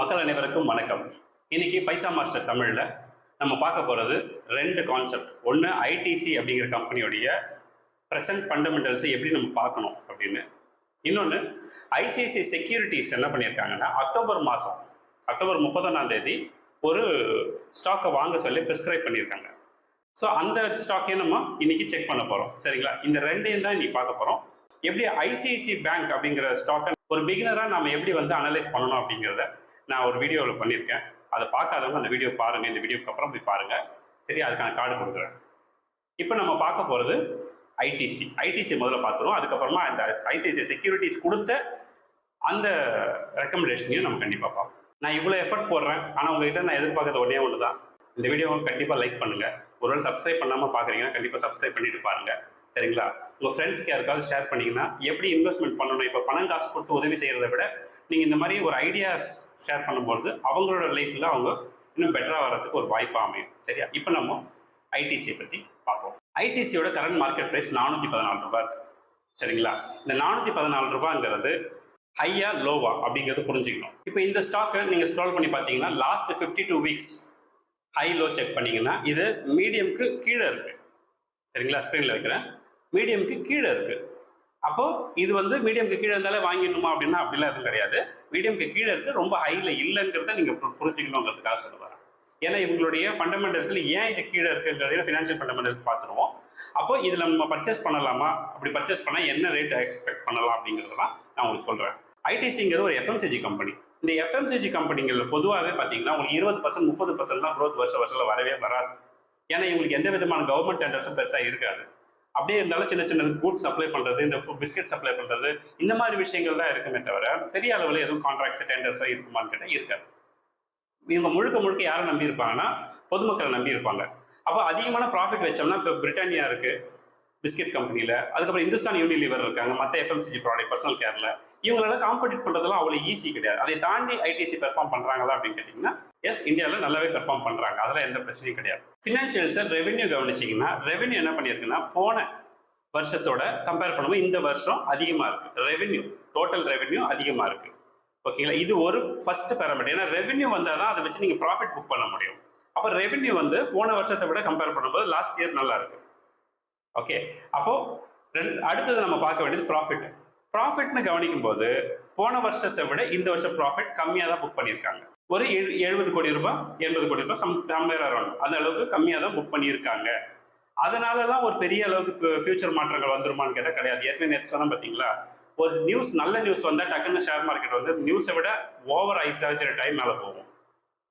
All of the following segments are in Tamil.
மக்கள் அனைவருக்கும் வணக்கம். இன்னைக்கு பைசா மாஸ்டர் தமிழில் நம்ம பார்க்க போகிறது ரெண்டு கான்செப்ட் ஒன்று ஐடிசி அப்படிங்கிற கம்பெனியோடைய ப்ரெசன்ட் ஃபண்டமெண்டல்ஸை எப்படி நம்ம பார்க்கணும் அப்படின்னு. இன்னொன்று ஐசிஐசி செக்யூரிட்டிஸ் என்ன பண்ணியிருக்காங்கன்னா அக்டோபர் மாதம் அக்டோபர் முப்பத்தொன்னாம் தேதி ஒரு ஸ்டாக்கை வாங்க சொல்லி ப்ரிஸ்கிரைப் பண்ணியிருக்காங்க. ஸோ அந்த ஸ்டாக்கையும் நம்ம இன்னைக்கு செக் பண்ண போகிறோம் சரிங்களா? இந்த ரெண்டையும் தான் இன்னைக்கு பார்க்க போகிறோம் எப்படி ஐசிஐசி பேங்க் அப்படிங்கிற ஸ்டாக்கை ஒரு பிகினராக நம்ம எப்படி வந்து அனலைஸ் பண்ணணும் அப்படிங்கிறத நான் ஒரு வீடியோவில் பண்ணியிருக்கேன். அதை பார்க்காதவங்க அந்த வீடியோ பாருங்கள் இந்த வீடியோக்கு அப்புறம் போய் பாருங்கள் சரி அதுக்கான கார்டு கொடுக்குறேன். இப்போ நம்ம பார்க்க போகிறது ஐடிசி ஐடிசி முதல்ல பார்த்துருவோம். அதுக்கப்புறமா இந்த ஐசிஐசிஐ செக்யூரிட்டிஸ் கொடுத்த அந்த ரெக்கமெண்டேஷனையும் நம்ம கண்டிப்பாக பார்ப்போம். நான் இவ்வளோ எஃபர்ட் போடுறேன். ஆனால் உங்ககிட்ட நான் எதிர்பார்க்கறது ஒன்றே ஒன்று தான் இந்த வீடியோவை கண்டிப்பாக லைக் பண்ணுங்கள் ஒருவேளை சப்ஸ்கிரைப் பண்ணாமல் பார்க்குறீங்கன்னா கண்டிப்பாக சப்ஸ்கிரைப் பண்ணிட்டு பாருங்கள் சரிங்களா? உங்கள் ஃப்ரெண்ட்ஸ்க்கு யாருக்காவது ஷேர் பண்ணிங்கன்னா எப்படி இன்வெஸ்ட்மெண்ட் பண்ணணும்? இப்போ பணம் காசு கொடுத்து உதவி செய்கிறத விட நீங்கள் இந்த மாதிரி ஒரு ஐடியாஸ் ஷேர் பண்ணும்போது அவங்களோட லைஃப்பில் அவங்க இன்னும் பெட்டராக வர்றதுக்கு ஒரு வாய்ப்பாக அமையும். சரியா? இப்போ நம்ம ஐடிசியை பற்றி பார்ப்போம். ஐடிசியோட கரண்ட் மார்க்கெட் ப்ரைஸ் நானூற்றி பதினாலு ரூபா இருக்கு. சரிங்களா? இந்த நானூற்றி பதினாலு ரூபாங்கிறது ஹையா லோவா அப்படிங்கிறது புரிஞ்சுக்கணும். இப்போ இந்த ஸ்டாக்கை நீங்கள் ஸ்க்ரால் பண்ணி பார்த்தீங்கன்னா last fifty two weeks high low check பண்ணிங்கன்னா இது மீடியம்க்கு கீழே இருக்குது சரிங்களா? ஸ்க்ரீனில் வைக்கிறேன். மீடியம்க்கு கீழே இருக்குது அப்போ இது வந்து மீடியம்க்கு கீழே இருந்தாலே வாங்கிடணுமா அப்படின்னா அப்படிலாம் எதுவும் கிடையாது. மீடியம்க்கு கீழே இருக்கு ரொம்ப ஹையில் இல்லைங்கிறத நீங்கள் பு- புரிஞ்சுக்கணுங்கிறதுக்காக சொல்ல வரேன். ஏன்னா இவங்களுடைய ஃபண்டமெண்டல்ஸில் ஏன் இது கீழே இருக்குங்கிறதையும் ஃபினான்ஷியல் ஃபண்டமெண்டல்ஸ் பார்த்துருவோம். அப்போ இதில் நம்ம பர்ச்சேஸ் பண்ணலாமா? அப்படி பர்ச்சேஸ் பண்ணால் என்ன ரேட் எக்ஸ்பெக்ட் பண்ணலாம் அப்படிங்கிறதெல்லாம் நான் உங்களுக்கு சொல்கிறேன் ஐடிசிங்கிறது ஒரு எஃப்எம்சிஜி கம்பெனி இந்த எஃப்எம்சிஜி கம்பெனிகளில் பொதுவாகவே பார்த்தீங்கன்னா உங்களுக்கு இருபது பர்சன்ட் முப்பது பர்சன்ட்லாம் க்ரோத் வருஷ வருஷத்தில் வரவே வராது. ஏன்னா இவங்களுக்கு எந்த விதமான கவர்மெண்ட் டெண்டர்ஸும் பெருசாக இருக்காது. அப்படியே இருந்தாலும் சின்ன சின்ன கூட்ஸ் சப்ளை பண்ணுறது இந்த பிஸ்கெட் சப்ளை பண்ணுறது இந்த மாதிரி விஷயங்கள் தான் இருக்குமே தவிர பெரிய அளவில் எதுவும் கான்ட்ராக்ட்ஸ் டெண்டர்ஸாக இருக்குமான்னு கேட்டால் இருக்காது. இவங்க முழுக்க முழுக்க யாரை நம்பி இருப்பாங்கன்னா பொதுமக்களை நம்பி இருப்பாங்க. அப்போ அதிகமான ப்ராஃபிட் வச்சோம்னா இப்போ பிரிட்டானியா இருக்கு பிஸ்கெட் கம்பெனியில் அதுக்கப்புறம் இந்துஸ்தான் யூனிலிவர் இருக்காங்க மற்ற எஃப்எம்சிஜி ப்ராடக்ட் பர்சனல் கேரில் இவங்களால காம்படிட் பண்ணுறதுலாம் அவ்வளோ ஈஸி கிடையாது. அதை தாண்டி ஐடிசி பெர்ஃபார்ம் பண்ணுறாங்களா அப்படின்னு கேட்டிங்கன்னா எஸ் இந்தியாவில் நல்லாவே பெர்ஃபார்ம் பண்ணுறாங்க அதெல்லாம் எந்த பிரச்சனையும் கிடையாது. ஃபினான்ஷியல்ஸை ரெவென்யூ கவனிச்சிங்கன்னா ரெவென்யூ என்ன பண்ணியிருக்குன்னா போன வருஷத்தோட கம்பேர் பண்ணும்போது இந்த வருஷம் அதிகமாக இருக்குது ரெவென்யூ டோட்டல் ரெவென்யூ அதிகமாக இருக்குது ஓகேங்களா இது ஒரு ஃபர்ஸ்ட் பேராமீட்டர் ஏன்னா ரெவென்யூ வந்தால் தான் அதை வச்சு நீங்கள் ப்ராஃபிட் புக் பண்ண முடியும். அப்போ ரெவென்யூ வந்து போன வருஷத்தை விட கம்பேர் பண்ணும்போது லாஸ்ட் இயர் நல்லா இருக்குது ஓகே அப்போ அடுத்தது நம்ம பார்க்க வேண்டியது ப்ராஃபிட் ப்ராஃபிட்னு கவனிக்கும் போது போன வருஷத்தை விட இந்த வருஷம் ப்ராஃபிட் கம்மியாக தான் புக் பண்ணியிருக்காங்க. ஒரு எழு எழுபது கோடி ரூபாய் எண்பது கோடி ரூபாய் சம் சம்வேர் அரௌண்ட் அந்த அளவுக்கு கம்மியாக தான் புக் பண்ணியிருக்காங்க. அதனாலலாம் ஒரு பெரிய அளவுக்கு ஃபியூச்சர் மாற்றங்கள் வந்துருமான்னு கேட்டால் கிடையாது. ஏற்கனவே நேற்று சொன்னேன் பார்த்தீங்களா? ஒரு நியூஸ் நல்ல நியூஸ் வந்தால் டக்குன்னு ஷேர் மார்க்கெட் வந்து நியூஸை விட ஓவர் எக்ஸாஜரேட் ஆகி மேலே போகும்.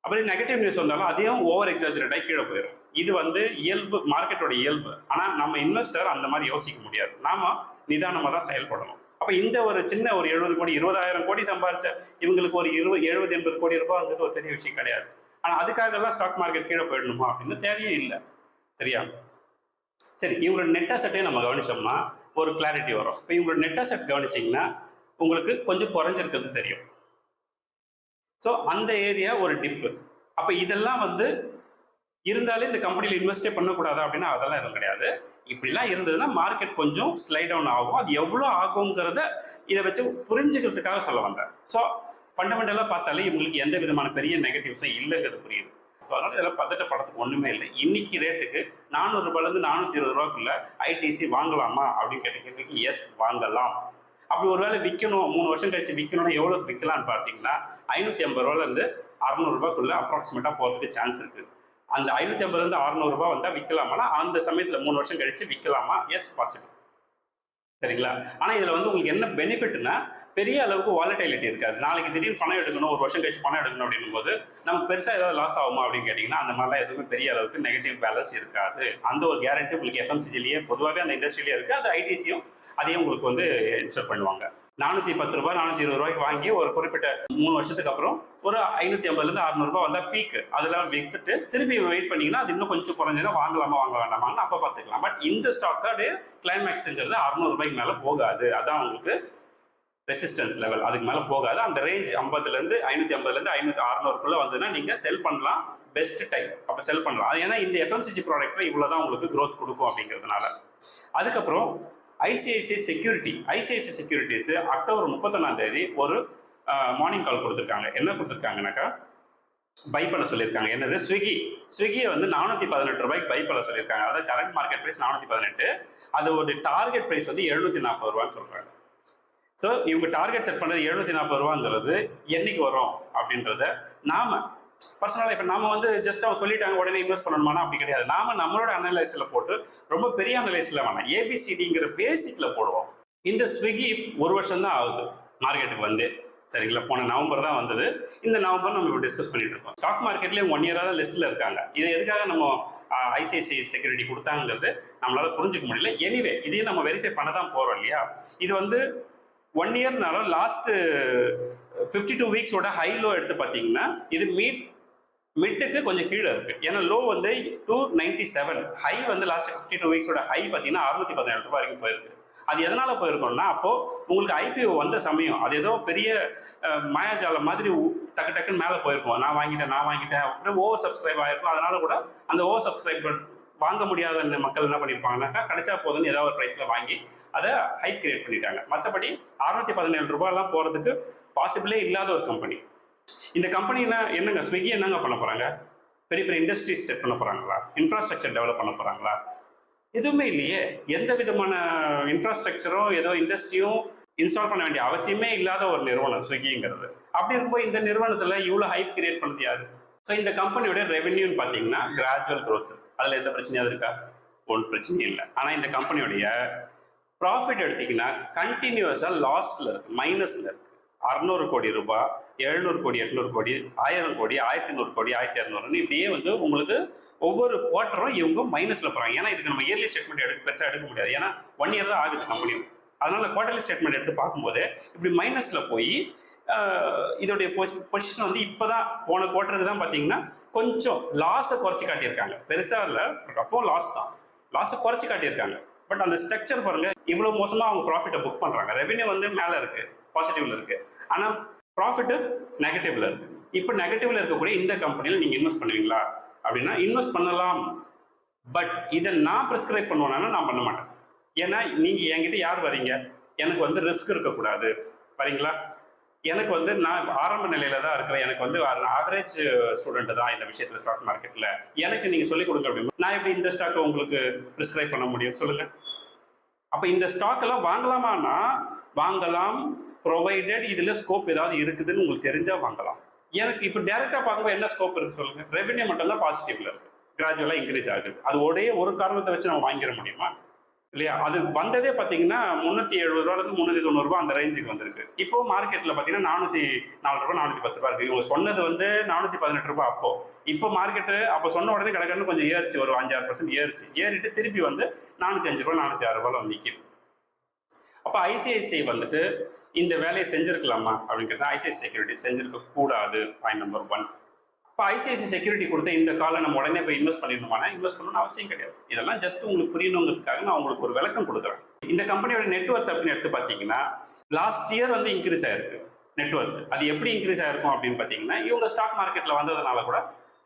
அப்படி நெகட்டிவ் நியூஸ் வந்தாலும் அதையும் ஓவர் எக்ஸாஜரேட் ஆகி கீழே போயிடும் இது வந்து இயல்பு மார்க்கெட்டோட இயல்பு. ஆனால் நம்ம இன்வெஸ்டர் அந்த மாதிரி யோசிக்க முடியாது. நாம நிதானமாக தான் செயல்படணும். அப்போ இந்த ஒரு சின்ன ஒரு எழுபது கோடி இருபதாயிரம் கோடி சம்பாதிச்ச இவங்களுக்கு ஒரு இருபது எழுபது எண்பது கோடி ரூபாய்ங்கிறது ஒரு பெரிய விஷயம் கிடையாது. ஆனால் அதுக்காகலாம் ஸ்டாக் மார்க்கெட் கீழே போயிடணுமா அப்படின்னு தேவையே இல்லை. சரியா? சரி இவங்களோட நெட் அசெட்டே நம்ம கவனிச்சோம்னா ஒரு கிளாரிட்டி வரும். இப்போ இவங்களோட நெட் அசெட் கவனிச்சிங்கன்னா உங்களுக்கு கொஞ்சம் குறைஞ்சிருக்கிறது தெரியும். ஸோ அந்த ஏரியா ஒரு டிப்பு அப்போ இதெல்லாம் வந்து இருந்தாலே இந்த கம்பெனியில் இன்வெஸ்டே பண்ணக்கூடாது அப்படின்னா அதெல்லாம் எதுவும் கிடையாது. இப்படிலாம் இருந்ததுன்னா மார்க்கெட் கொஞ்சம் ஸ்லைட் டவுன் ஆகும். அது எவ்வளோ ஆகுங்கிறத இதை வச்சு புரிஞ்சுக்கிறதுக்காக சொல்ல வந்தேன். ஸோ ஃபண்டமெண்டலாக பார்த்தாலே இவங்களுக்கு எந்த விதமான பெரிய நெகட்டிவ்ஸும் இல்லைங்கிறது புரியுது. ஸோ அதனால் இதெல்லாம் பதட்ட படத்துக்கு ஒன்றுமே இல்லை. இன்னைக்கு ரேட்டுக்கு நானூறு ரூபாயிலேருந்து நானூற்றி இருபது ரூபாய்க்குள்ள ஐடிசி வாங்கலாமா அப்படின்னு கேட்ட கேள்விக்கு எஸ் வாங்கலாம். அப்படி ஒரு வேளை விற்கணும் மூணு வருஷம் கழிச்சு விற்கணும்னா எவ்வளோ விற்கலாம்னு பார்த்தீங்கன்னா ஐநூற்றி ஐம்பது ரூபாயிலேருந்து அறநூறுபாக்குள்ளே அப்ராக்சிமேட்டாக போகிறதுக்கு சான்ஸ் இருக்குது அந்த ஐநூற்றி ஐம்பதுலேருந்து அறநூறுபா வந்தால் விற்கலாமானா அந்த சமயத்தில் மூணு வருஷம் கழிச்சு விற்கலாமா எஸ் பாசிபிள் சரிங்களா? ஆனால் இதில் வந்து உங்களுக்கு என்ன பெனிஃபிட்னா பெரிய அளவுக்கு வாலட்டைலிட்டி இருக்காது. நாளைக்கு திடீர்னு பணம் எடுக்கணும் ஒரு வருஷம் கழிச்சு பணம் எடுக்கணும் அப்படின்னும் போது நம்ம பெருசாக ஏதாவது லாஸ் ஆகுமா அப்படின்னு கேட்டிங்கன்னா அந்த மாதிரிலாம் எதுவுமே பெரிய அளவுக்கு நெகட்டிவ் பேலன்ஸ் இருக்காது. அந்த ஒரு கேரண்டி உங்களுக்கு எஃப்எம்சிஜிலேயே பொதுவாக அந்த இண்டஸ்ட்ரியிலே இருக்குது அது ஐடிசியும் அதையும் உங்களுக்கு வந்து என்ஷர் பண்ணுவாங்க. நானூற்றி பத்து ரூபாய் நானூற்றி இருபது ரூபாய்க்கு வாங்கி ஒரு குறிப்பிட்ட மூணு வருஷத்துக்கு அப்புறம் ஒரு ஐநூற்றி ஐம்பதுலேருந்து அறுநூறுபா வந்தால் பீக்கு அதெல்லாம் விற்றுட்டு திருப்பி வெயிட் பண்ணீங்கன்னா அது இன்னும் கொஞ்சம் குறைஞ்சதுன்னா வாங்கலாமா வாங்க வேண்டாமான்னு அப்போ பார்த்துக்கலாம். பட் இந்த ஸ்டாக்கோட கிளைமேக்ஸுங்கிறது அறுநூறுபாய்க்கு மேலே போகாது. அதான் உங்களுக்கு ரெசிஸ்டன்ஸ் லெவல் அதுக்கு மேலே போகாது. அந்த ரேஞ்ச் ஐம்பதுலேருந்து ஐநூற்றி ஐம்பதுலேருந்து ஐநூற்றி அறநூறுக்குள்ளே வந்ததுன்னா நீங்கள் செல் பண்ணலாம். பெஸ்ட் டைம் அப்போ செல் பண்ணலாம். ஏன்னா இந்த எஃப்எம்சிஜி ப்ராடக்ட்ஸில் இவ்வளோ தான் உங்களுக்கு க்ரோத் கொடுக்கும் அப்படிங்கிறதுனால. அதுக்கப்புறம் ICICI security ICICI securities October முப்பத்தொன்னாம் தேதி ஒரு மார்னிங் கால் கொடுத்துருக்காங்க. என்ன கொடுத்துருக்காங்கனாக்கா? பை பண்ண சொல்லியிருக்காங்க. என்னது? ஸ்விக்கி. ஸ்விக்கியை வந்து நானூற்றி பதினெட்டு ரூபாய்க்கு பை பண்ண சொல்லியிருக்காங்க. அதாவது கரண்ட் மார்க்கெட் ப்ரைஸ் நானூற்றி பதினெட்டு. அது ஒரு டார்கெட் ப்ரைஸ் வந்து எழுநூற்றி நாற்பது ரூபான்னு சொல்கிறாங்க ஸோ இவங்க டார்கெட் செட் பண்ணது எழுநூற்றி நாற்பது ரூபாங்கிறது என்னைக்கு வரும் அப்படின்றத நாம் பர்சனலாக இப்போ நம்ம வந்து ஜஸ்ட் அவங்க சொல்லிட்டாங்க உடனே இன்வெஸ்ட் பண்ணணுமானா அப்படி கிடையாது. நாம நம்மளோட அனலைஸில் போட்டு ரொம்ப பெரிய அனலைஸில் வேணாம். ஏபிசிடிங்கிற பேசிக்கில் போடுவோம். இந்த ஸ்விக்கி ஒரு வருஷம் தான் ஆகுது. மார்க்கெட்டுக்கு வந்து. சரிங்களா? போன நவம்பர் தான் வந்தது. இந்த நவம்பர் நம்ம இப்போ டிஸ்கஸ் பண்ணிட்டு இருக்கோம். ஸ்டாக் மார்க்கெட்லேயும் ஒன் இயராக தான் லிஸ்ட்டில் இருக்காங்க. இது எதுக்காக நம்ம ஐசிஐசிஐ செக்யூரிட்டி கொடுத்தாங்கிறது நம்மளால புரிஞ்சுக்க முடியல. எனிவே இதையும் நம்ம வெரிஃபை பண்ண தான் போகிறோம் இல்லையா? இது வந்து ஒன் இயர்னாலும் லாஸ்ட் ஃபிஃப்டி டூ வீக்ஸோட ஹை லோ எடுத்து பார்த்தீங்கன்னா இது மீட் மிட்டுக்கு கொஞ்சம் கீழே இருக்கு. ஏன்னா லோ வந்து டூ நைன்டி செவன் ஹை வந்து லாஸ்ட் ஃபிஃப்டி டூ வீக்ஸோட ஹை பார்த்தீங்கன்னா அறுநூத்தி பதினேழு ரூபாய் வரைக்கும் போயிருக்கு. அது எதனால போயிருக்கோம்னா அப்போ உங்களுக்கு ஐபிஓ வந்த சமயம் அது ஏதோ பெரிய மாயாஜாலம் மாதிரி டக்கு டக்குன்னு மேலே போயிருக்கும். நான் வாங்கிட்டேன் நான் வாங்கிட்டேன் அப்படியே ஓவர் சப்ஸ்கிரைப் ஆயிருக்கும். அதனால கூட அந்த ஓவர் சப்ஸ்கிரைப் வாங்க முடியாத மக்கள் என்ன பண்ணியிருப்பாங்கனாக்கா கிடைச்சா போதுன்னு ஏதாவது ஒரு ப்ரைஸில் வாங்கி அதை ஹைப் கிரியேட் பண்ணிட்டாங்க. மற்றபடி அறுநூத்தி பதினேழு ரூபாயெல்லாம் போகிறதுக்கு பாசிபிளே இல்லாத ஒரு கம்பெனி இந்த கம்பெனிலாம் என்னங்க? ஸ்விக்கி என்னங்க பண்ண போகிறாங்க பெரிய பெரிய இண்டஸ்ட்ரீஸ் செட் பண்ண போகிறாங்களா இன்ஃப்ராஸ்ட்ரக்சர் டெவலப் பண்ண போகிறாங்களா எதுவுமே இல்லையே. எந்த விதமான இன்ஃப்ராஸ்ட்ரக்சரும் ஏதோ இண்டஸ்ட்ரியும் இன்ஸ்டால் பண்ண வேண்டிய அவசியமே இல்லாத ஒரு நிறுவனம் ஸ்விக்கிங்கிறது. அப்படி இருக்கும்போது இந்த நிறுவனத்தில் இவ்வளோ ஹைப் கிரியேட் பண்ணது யாரு? ஸோ இந்த கம்பெனியோட ரெவென்யூன்னு பார்த்தீங்கன்னா கிராஜுவல் க்ரோத் அதில் எந்த பிரச்சனையாவது இருக்கா? ஒன்றும் பிரச்சனையும் இல்லை. ஆனால் இந்த கம்பெனியோடைய ப்ராஃபிட் எடுத்திங்கன்னா கண்டினியூஸாக லாஸில் இருக்குது மைனஸில் இருக்குது அறுநூறு கோடி ரூபாய் எழுநூறு கோடி எட்நூறு கோடி ஆயிரம் கோடி ஆயிரத்தி நூறு கோடி ஆயிரத்தி இரநூறுன்னு இப்படியே வந்து உங்களுக்கு ஒவ்வொரு குவார்ட்டரும் இவங்க மைனஸில் போகிறாங்க ஏன்னா இதுக்கு நம்ம இயர்லி ஸ்டேட்மெண்ட் எடுக்க பெருசாக எடுக்க முடியாது. ஏன்னா ஒன் இயர் தான் ஆகுது கம்பெனியும் அதனால குவார்டர்லி ஸ்டேட்மெண்ட் எடுத்து பார்க்கும்போது இப்படி மைனஸில் போய் இதோடைய பொசிஷன் வந்து இப்போ தான் போன குவார்ட்டருக்கு தான் பார்த்தீங்கன்னா கொஞ்சம் லாஸை குறைச்சி காட்டியிருக்காங்க. பெருசாக இல்லை அப்போ லாஸ் தான். லாஸை குறைச்சி காட்டியிருக்காங்க. பட் அந்த ஸ்ட்ரக்சர் பாருங்கள் இவ்வளோ மோசமாக அவங்க ப்ராஃபிட்டை புக் பண்ணுறாங்க ரெவென்யூ வந்து மேலே இருக்குது பாசிட்டிவ்ல இருக்கு. ஆனா ப்ராஃபிட் நெகட்டிவ்ல இருக்கு. இப்போ நெகட்டிவ்ல இருக்கக்கூடிய இந்த கம்பெனியில் நீங்க இன்வெஸ்ட் பண்ணுவீங்களா? அப்படின்னா இன்வெஸ்ட் பண்ணலாம். பட் இதை நான் ப்ரிஸ்கிரைப் பண்ணுவேன்னா நான் பண்ண மாட்டேன். ஏன்னா நீங்க என்கிட்ட யார் வரீங்க? எனக்கு வந்து ரிஸ்க் இருக்கக்கூடாது. வரீங்களா? எனக்கு வந்து நான் ஆரம்ப நிலையில தான் இருக்கிறேன். எனக்கு வந்து ஆவரேஜ் ஸ்டூடெண்ட் தான் இந்த விஷயத்துல ஸ்டாக் மார்க்கெட்ல எனக்கு நீங்க சொல்லிக் கொடுங்க அப்படின்னு நான் எப்படி இந்த ஸ்டாக்கை உங்களுக்கு ப்ரிஸ்கிரைப் பண்ண முடியும்? சொல்லுங்க. அப்ப இந்த ஸ்டாக் எல்லாம் வாங்கலாமான்னா வாங்கலாம். ப்ரொவைடட் இதில் ஸ்கோப் ஏதாவது இருக்குதுன்னு உங்களுக்கு தெரிஞ்சால் வாங்கலாம். எனக்கு இப்போ டேரெக்டாக பார்க்கும்போது என்ன ஸ்கோப் இருக்குது சொல்லுங்கள் ரெவென்யூ மட்டும் தான் பாசிட்டிவ்ல கிராஜுவலாக கிராஜுவலா இன்க்ரீஸ் ஆகுது. அது ஒரே ஒரு காரணத்தை வச்சு நம்ம வாங்கிட முடியுமா? இல்லையா? அது வந்ததே பார்த்தீங்கன்னா முந்நூற்றி எழுபது ரூபாலேருந்து முந்நூற்றி தொண்ணூறுரூவா அந்த ரேஞ்சுக்கு வந்திருக்கு. இப்போ மார்க்கெட்டில் பார்த்தீங்கன்னா நானூற்றி நாலு ரூபா நானூற்றி பத்து ரூபா இருக்கு. இவங்க சொன்னது வந்து நானூற்றி பதினெட்டு ரூபா அப்போ. இப்போ மார்க்கெட்டு அப்போ சொன்ன உடனே கிடக்கன்னு கொஞ்சம் ஏறிச்சு. ஒரு அஞ்சாறு பர்சன்ட் ஏறிச்சு. ஏறிட்டு திருப்பி வந்து நானூற்றி அஞ்சு ரூபா நானூற்றி ஆறு ரூபாயில் வந்து நிற்கிது அப்போ ஐசிஐசிஐ வந்துட்டு இந்த வேலையை செஞ்சிருக்கலாமா? அப்படின்னு கேட்டால் ஐசிஐசி செக்யூரிட்டி செஞ்சிருக்க கூடாது பாயிண்ட் நம்பர் ஒன் இப்போ ஐசிஐசி செக்யூரிட்டி கொடுத்த இந்த காலை நம்ம உடனே போய் இன்வெஸ்ட் பண்ணிருந்தோம்னா இன்வெஸ்ட் பண்ணணும்னு அவசியம் கிடையாது. இதெல்லாம் ஜஸ்ட் உங்களுக்கு புரியணுங்கிறதுக்காக நான் உங்களுக்கு ஒரு விளக்கம் கொடுக்குறேன். இந்த கம்பெனியோட நெட்ஒர்க் அப்படின்னு எடுத்து பார்த்தீங்கன்னா லாஸ்ட் இயர் வந்து இன்க்ரீஸ் ஆயிருக்கு. நெட்ஒர்க் அது எப்படி இன்க்ரீஸ் ஆயிருக்கும் அப்படின்னு பார்த்தீங்கன்னா இவங்க ஸ்டாக் மார்க்கெட்டில் வந்ததுனால கூட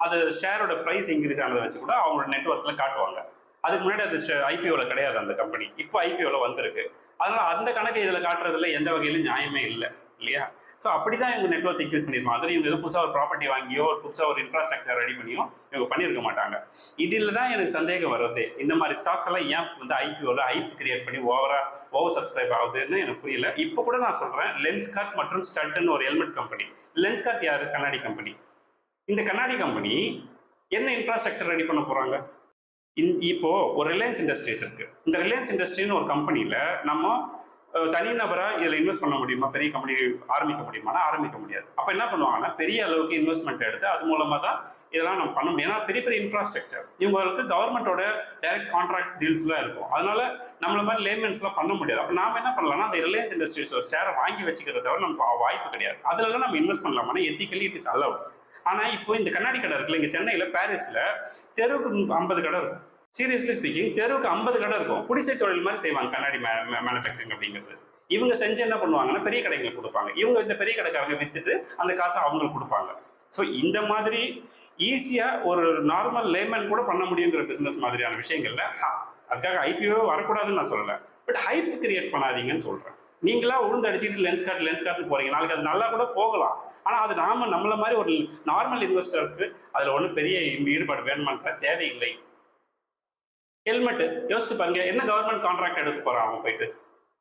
அது ஷேரோட ப்ரைஸ் இன்க்ரீஸ் ஆனதை வச்சு கூட அவங்களோட நெட்ஒர்க்கில் காட்டுவாங்க. அதுக்கு முன்னாடி அது ஐபிஓவில் கிடையாது அந்த கம்பெனி இப்போ ஐபிஓவில் வந்திருக்கு. அதனால அந்த கணக்கு இதில் காட்டுறதுல எந்த வகையிலும் நியாயமே இல்லை இல்லையா? ஸோ அப்படி தான் இவங்க நெட்ஒர்க் இன்க்ரீஸ் பண்ணியிருப்பாங்க. அதில் இவங்க எதுவும் புதுசாக ஒரு ப்ராப்பர்ட்டி வாங்கியோ ஒரு புதுசாக ஒரு இன்ஃப்ராஸ்ட்ரக்சர் ரெடி பண்ணியோ இவங்க பண்ணியிருக்க மாட்டாங்க. இதில் தான் எனக்கு சந்தேகம் வருது. இந்த மாதிரி ஸ்டாக்ஸ் எல்லாம் ஏன் வந்து ஐபிஓவில் ஐப் கிரியேட் பண்ணி ஓவரா ஓவர் சப்ஸ்கிரைப் ஆகுதுன்னு எனக்கு புரியல. இப்போ கூட நான் சொல்கிறேன் லென்ஸ்கார்ட் மற்றும் ஸ்டட்னு ஒரு ஹெல்மெட் கம்பெனி லென்ஸ்கார்ட் யார்? கண்ணாடி கம்பெனி இந்த கண்ணாடி கம்பெனி என்ன இன்ஃப்ராஸ்ட்ரக்சர் ரெடி பண்ண போகிறாங்க இப்போ ஒரு ரிலையன்ஸ் இண்டஸ்ட்ரீஸ் இருக்கு. இந்த ரிலையன்ஸ் இண்டஸ்ட்ரின்னு ஒரு கம்பெனியில் நம்ம தனிநபரா இதில் இன்வெஸ்ட் பண்ண முடியுமா? பெரிய கம்பெனி ஆரம்பிக்க முடியுமானா ஆரம்பிக்க முடியாது. அப்போ என்ன பண்ணுவாங்கன்னா பெரிய அளவுக்கு இன்வெஸ்ட்மெண்ட் எடுத்து அது மூலமாக தான் இதெல்லாம் நம்ம பண்ண முடியும். ஏன்னா பெரிய பெரிய இன்ஃப்ராஸ்ட்ரக்சர் இவங்களுக்கு கவர்மெண்ட்டோட டைரக்ட் கான்ட்ராக்ட்ஸ் டீல்ஸ்லாம் இருக்கும். அதனால நம்மள மாதிரி லேமென்ஸ்லாம் பண்ண முடியாது. அப்போ நாம என்ன பண்ணலாம்னா அந்த ரிலையன்ஸ் இண்டஸ்ட்ரீஸ் ஒரு ஷேரை வாங்கி வச்சுக்கிறத தவிர நமக்கு வாய்ப்பு கிடையாது. அதுலலாம் நம்ம இன்வெஸ்ட் பண்ணலாமா எத்திக்கலி இட் இஸ் அலவுட் ஆனால் இப்போ இந்த கண்ணாடி கடை இருக்குல்ல இங்கே சென்னையில் பாரிஸில் தெருவுக்கு ஐம்பது கடை இருக்கும். சீரியஸ்லி ஸ்பீக்கிங் தெருவுக்கு ஐம்பது கடை இருக்கும். குடிசை தொழில் மாதிரி செய்வாங்க கண்ணாடி மேனுஃபேக்சரிங் அப்படிங்கிறது. இவங்க செஞ்சு என்ன பண்ணுவாங்கன்னா பெரிய கடைகளுக்கு கொடுப்பாங்க. இவங்க இந்த பெரிய கடைக்காரங்க வித்துட்டு அந்த காசை அவங்களுக்கு கொடுப்பாங்க. ஸோ இந்த மாதிரி ஈஸியாக ஒரு நார்மல் லேமன் கூட பண்ண முடியுங்கிற பிஸ்னஸ் மாதிரியான விஷயங்கள்ல அதுக்காக ஐபிஓ வரக்கூடாதுன்னு நான் சொல்லலை. பட் ஹைப் கிரியேட் பண்ணாதீங்கன்னு சொல்கிறேன் நீங்களா உளுந்து அடிச்சுட்டு லென்ஸ் கார்டு லென்ஸ் கார்டு போறீங்க. நாளைக்கு அது நல்லா கூட போகலாம். ஆனால் அது நாம நம்மள மாதிரி ஒரு நார்மல் இன்வெஸ்டருக்கு அதில் ஒன்றும் பெரிய ஈடுபாடு வேணுமான்ற தேவையில்லை. ஹெல்மெட்டு யோசிச்சு பாருங்க என்ன கவர்மெண்ட் கான்ட்ராக்ட் எடுக்க போறான் அவன் போயிட்டு?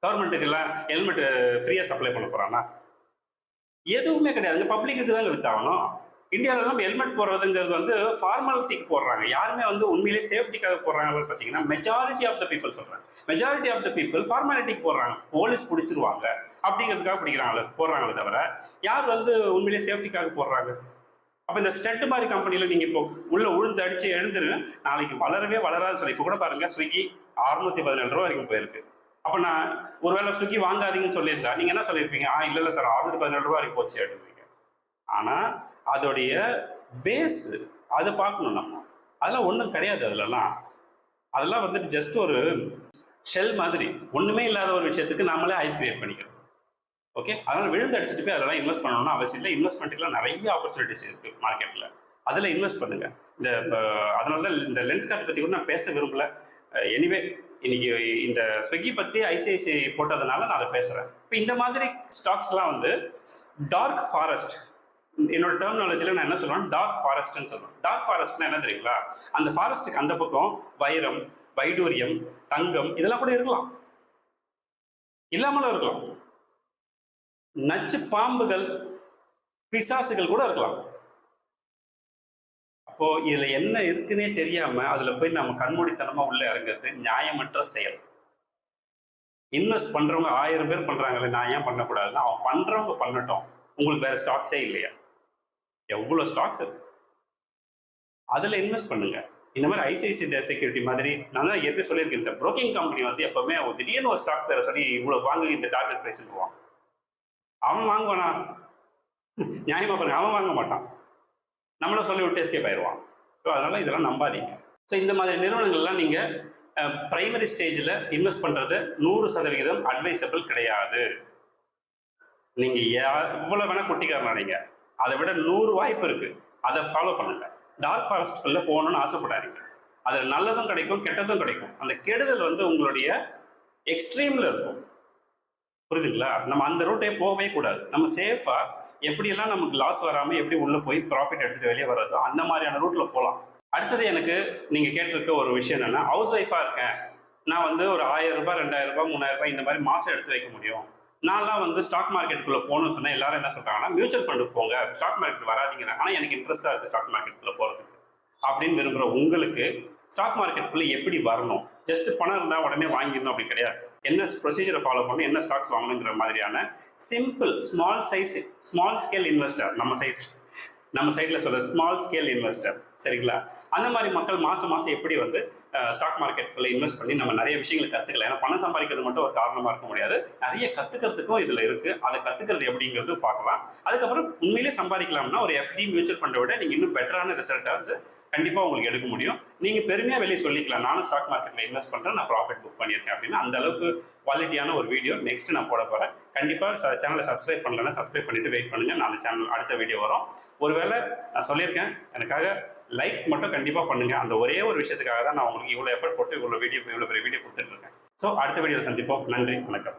கவர்மெண்ட்டுக்கு எல்லாம் ஹெல்மெட் ஃப்ரீயாக சப்ளை பண்ண போறானா? எதுவுமே கிடையாது. பப்ளிக்கு தான் வித்தாகணும். இந்தியாவிலலாம் ஹெல்மெட் போடுறதுங்கிறது வந்து ஃபார்மாலிட்டிக்கு போடுறாங்க. யாருமே வந்து உண்மையிலேயே சேஃப்டிக்காக போடுறாங்க பார்த்தீங்கன்னா மெஜாரிட்டி ஆஃப் த பீப்புள் சொல்கிறாங்க மெஜாரிட்டி ஆஃப் த பீப்புள் ஃபார்மாலிட்டிக்கு போடுறாங்க. போலீஸ் பிடிச்சிருவாங்க. அப்படிங்கிறதுக்காக பிடிக்கிறாங்களே போடுறாங்களே தவிர யார் வந்து உண்மையிலேயே சேஃப்டிக்காக போடுறாங்க? அப்போ இந்த ஸ்டெட் மாதிரி கம்பெனியில் நீங்கள் இப்போ உள்ளே உளுந்து அடித்து எழுந்துருங்க நாளைக்கு வளரவே வளராதுன்னு சொல்லி இப்போ கூட பாருங்கள் ஸ்விக்கி அறுநூத்தி பதினேழு ரூபா வரைக்கும் போயிருக்கு. அப்போ நான் ஒருவேளை ஸ்விக்கி வாங்காதீங்கன்னு சொல்லியிருந்தா நீங்கள் என்ன சொல்லியிருப்பீங்க? ஆ இல்லை இல்லை சார் அறுநூத்தி பதினேழு ரூபா வரைக்கும் போச்சு அப்படிங்க ஆனால் அதோடைய பேஸு அதை பார்க்கணும் நம்ம. அதெல்லாம் ஒன்றும் கிடையாது அதுலலாம். அதெல்லாம் வந்துட்டு ஜஸ்ட் ஒரு ஷெல் மாதிரி. ஒன்றுமே இல்லாத ஒரு விஷயத்துக்கு நம்மளே ஹைப் கிரியேட் பண்ணிக்கிறோம். ஓகே அதனால் விழுந்து அடிச்சுட்டு போய் அதெல்லாம் இன்வெஸ்ட் பண்ணணும்னு அவசியம் இல்லை. இன்வெஸ்ட்மெண்ட்டுக்குலாம் நிறைய ஆப்பர்ச்சுனிட்டிஸ் இருக்குது மார்க்கெட்டில் அதில் இன்வெஸ்ட் பண்ணுங்கள் இந்த அதனால தான் இந்த லென்ஸ் கார்ட் பற்றி கூட நான் பேச விரும்பல. எனிவே இன்னைக்கு இந்த ஸ்விக்கி பற்றி ஐசிஐசிஐ போட்டதுனால நான் அதை பேசுகிறேன் இப்போ இந்த மாதிரி ஸ்டாக்ஸ்லாம் வந்து டார்க் ஃபாரஸ்ட் என்னோட டெர்மினாலஜியில் நான் என்ன சொல்லுவேன் டார்க் ஃபாரஸ்ட்னு சொல்லுவேன் டார்க் ஃபாரஸ்ட்னா என்ன தெரியுங்களா? அந்த ஃபாரஸ்ட்டுக்கு அந்த பக்கம் வைரம் வைடூரியம் தங்கம் இதெல்லாம் கூட இருக்கலாம். இல்லாமலும் இருக்கலாம். நச்சு பாம்புகள் பிசாசுகள் கூட இருக்கலாம். அப்போ இதுல என்ன இருக்குன்னே தெரியாம அதுல போய் நம்ம கண்மூடித்தனமா உள்ள இறங்குறது நியாயமற்ற செயல். இன்வெஸ்ட் பண்றவங்க ஆயிரம் பேர் பண்றாங்களே நான் ஏன் பண்ணக்கூடாதுன்னா அவன் பண்றவங்க பண்ணட்டும். உங்களுக்கு வேற ஸ்டாக்ஸே இல்லையா? எவ்வளோ ஸ்டாக்ஸ் இருக்கு? அதில் இன்வெஸ்ட் பண்ணுங்க. இந்த மாதிரி ஐசிஐசி செக்யூரிட்டி மாதிரி நான் தான் ஏற்கனவே சொல்லியிருக்கேன். இந்த ப்ரோக்கிங் கம்பெனி வந்து எப்பவுமே ஒரு திடீர்னு ஒரு ஸ்டாக் பேர சொல்லி இவ்வளோ வாங்கு இந்த டார்கெட் ப்ரைஸ் சொல்லுவான் அவன் வாங்குவானா? நியாயமாக பாருங்க அவன் வாங்க மாட்டான். நம்மளும் சொல்லி விட்டு எஸ்கேப் ஆயிடுவான் ஸோ அதனால இதெல்லாம் நம்பாதீங்க. ஸோ இந்த மாதிரி நிறுவனங்கள்லாம் நீங்கள் பிரைமரி ஸ்டேஜில் இன்வெஸ்ட் பண்ணுறது நூறு சதவிகிதம் அட்வைசபிள் கிடையாது. நீங்கள் எவ்வளோ வேணால் குட்டிக்காரனா நீங்கள் அதை விட நூறு வாய்ப்பு இருக்கு. அதை ஃபாலோ பண்ணுங்க டார்க் ஃபாரஸ்ட்குள்ள போகணும்னு ஆசைப்படாதீங்க. அதில் நல்லதும் கிடைக்கும் கெட்டதும் கிடைக்கும். அந்த கெடுதல் வந்து உங்களுடைய எக்ஸ்ட்ரீமில் இருக்கும். புரியுதுங்களா? நம்ம அந்த ரூட்டே போகவே கூடாது. நம்ம சேஃபாக எப்படியெல்லாம் நமக்கு லாஸ் வராமல் எப்படி உள்ளே போய் ப்ராஃபிட் எடுத்துகிட்டு வெளியே வர்றதோ அந்த மாதிரியான ரூட்டில் போகலாம். அடுத்தது எனக்கு நீங்கள் கேட்டிருக்க ஒரு விஷயம் என்னென்னா ஹவுஸ் ஒய்ஃபாக இருக்கேன். நான் வந்து ஒரு ஆயிரம் ரூபாய் ரெண்டாயிரம் ரூபாய் மூணாயிரம் ரூபாய் இந்த மாதிரி மாதம் எடுத்து வைக்க முடியும். நான்லாம் வந்து ஸ்டாக் மார்க்கெட்டுக்குள்ள போகணும்னு சொன்னால் எல்லாரும் என்ன சொல்கிறாங்கன்னா மியூச்சுவல் ஃபண்டு போங்க. ஸ்டாக் மார்க்கெட் வராதீங்க ஆனால் எனக்கு இன்ட்ரெஸ்டா இருக்குது ஸ்டாக் மார்க்கெட்டுக்குள்ள போகிறதுக்கு அப்படின்னு விரும்புகிற உங்களுக்கு ஸ்டாக் மார்க்கெட்டுக்குள்ள எப்படி வரணும்? ஜஸ்ட் பணம் இருந்தால் உடனே வாங்கிடணும் அப்படி கிடையாது. என்ன ப்ரொசீஜரை ஃபாலோ பண்ணணும் என்ன ஸ்டாக்ஸ் வாங்கணுங்கிற மாதிரியான simple small size small scale investor நம்ம சைஸ் நம்ம சைடில் சொல்ற ஸ்மால் ஸ்கேல் இன்வெஸ்டர் சரிங்களா? அந்த மாதிரி மக்கள் மாசம் மாசம் எப்படி வந்து ஸ்டாக் மார்க்கெட்டுக்குள்ள இன்வெஸ்ட் பண்ணி நம்ம நிறைய விஷயங்களை கற்றுக்கலாம் ஏன்னா பணம் சம்பாதிக்கிறது மட்டும் ஒரு காரணமாக இருக்க முடியாது. நிறைய கற்றுக்கிறதுக்கும் இதில் இருக்குது அதை கற்றுக்கிறது எப்படிங்கிறது பார்க்கலாம். அதுக்கப்புறம் உண்மையிலே சம்பாதிக்கலாம்னா ஒரு எஃப்டி மியூச்சுவல் ஃபண்டை விட நீங்கள் இன்னும் பெட்டரான ரிசல்ட்டை வந்து கண்டிப்பாக உங்களுக்கு எடுக்க முடியும். நீங்கள் பெருமையாக வெளியே சொல்லிக்கலாம். நானும் ஸ்டாக் மார்க்கெட்டில் இன்வெஸ்ட் பண்ணுறேன் நான் ப்ராஃபிட் புக் பண்ணியிருக்கேன் அப்படின்னு. அந்த அளவுக்கு குவாலிட்டியான ஒரு வீடியோ நெக்ஸ்ட் நான் போட போகிறேன் கண்டிப்பாக சேனலை சப்ஸ்கிரைப் பண்ணலன்னா சப்ஸ்கிரைப் பண்ணிட்டு வெயிட் பண்ணுங்க. நான் அந்த சேனல் அடுத்த வீடியோ வரும். ஒருவேளை நான் சொல்லியிருக்கேன். எனக்காக லைக் மட்டும் கண்டிப்பா பண்ணுங்க. அந்த ஒரே ஒரு விஷயத்துக்காக தான் நான் உங்களுக்கு இவ்வளோ எஃபர்ட் போட்டு இவ்வளவு வீடியோ இவ்வளோ பெரிய வீடியோ கொடுத்துட்டு இருக்கேன். ஸோ அடுத்த வீடியோவில் சந்திப்போம். நன்றி. வணக்கம்.